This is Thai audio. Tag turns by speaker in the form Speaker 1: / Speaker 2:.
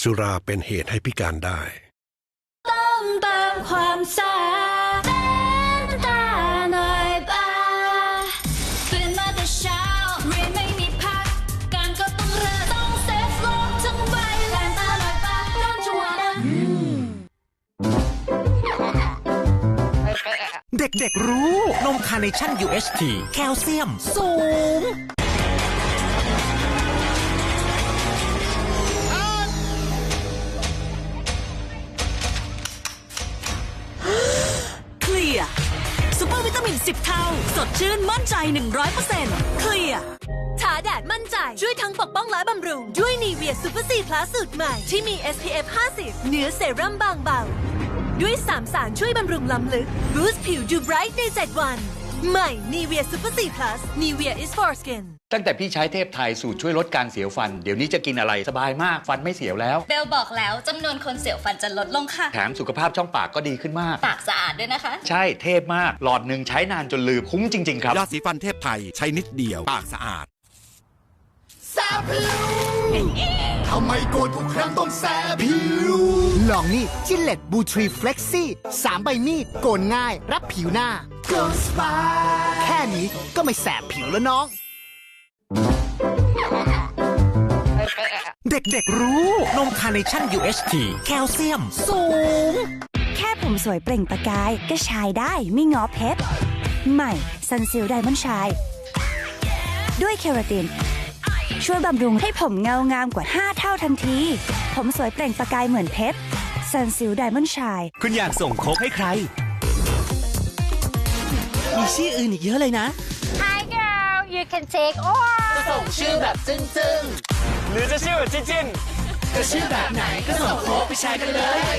Speaker 1: สุราเป็นเหตุให้พิการได้
Speaker 2: ต้องเติมความแซ่บเต้นตาหน่อยบ้าตื่นมาแต่เช้าเรียนไม่มีพัก การก็ต้องเริ่มต้องเซฟโลกทั้งใบแลนตาหน่อยบ้า don't you wanna
Speaker 3: เด็กๆรู้ นมคาร์เนชั่น UHT แคลเซียม สูง
Speaker 4: ตามิน 10 เท่า สดชื่นมั่นใจ 100%เคลียร์ทาแดดมั่นใจ ช่วยทั้งปกป้องและบำรุง ด้วยนีเวียซูเปอร์ซีพลัสสูตรใหม่ ที่มี SPF 50เนื้อเซรั่มบางเบา ด้วยสามสารช่วยบำรุงล้ำลึกบูสต์ผิวดูไบรท์ใน 7 วัน ใหม่นีเวียซูเปอร์ซีพลัสนีเวีย is for skin
Speaker 5: ตั้งแต่พี่ใช้เทพไทยสูตรช่วยลดการเสียวฟัน เดี๋ยวนี้จะกินอะไรสบายมากฟันไม่เสียวแล้ว
Speaker 2: เบลบอกแล้วจำนวนคนเสียวฟันจะลดลงค่ะ
Speaker 5: แถมสุขภาพช่องปากก็ดีขึ้นมาก
Speaker 2: ปากสะอาดด้วยนะคะ
Speaker 5: ใช่เทพมาก หลอดหนึ่งใช้นานจนลืมคุ้มจริง ๆ ครับ
Speaker 6: ยาสีฟันเทพไทยใช้นิดเดียว ปากสะอาด
Speaker 7: ทำไมโกนทุกครั้งต้องแสบผิว
Speaker 8: ลองนี่จิเลตบูทรีเฟล็กซี่สามใบมีดโกนง่าย รับผิวหน้า
Speaker 7: ก็สบาย
Speaker 8: แค่นี้ก็ไม่แสบผิวแล้วน้อง
Speaker 3: เด็กๆรู้ นมคาร์เนชั่น UHT แคลเซียม สูง
Speaker 9: แค่ผมสวยเปล่งประกาย ก็ชายได้ไม่งอเพชรใหม่ซันซิลไดมอนชาย ด้วยเคราติน ช่วยบำรุงให้ผมเงางามกว่า 5 เท่าทันที ผมสวยเปล่งประกายเหมือนเพชรซันซิลไดมอนชาย
Speaker 3: คุณอยากส่งโค้กให้ใคร มีชื่ออื่นอีกเยอะเลยนะ
Speaker 2: Hi girl you can take or
Speaker 7: หรือจะชื่อจิ้นจิ้นจะชื่อแบบไหนก็ส่งโค้กไปแชร์กันเลย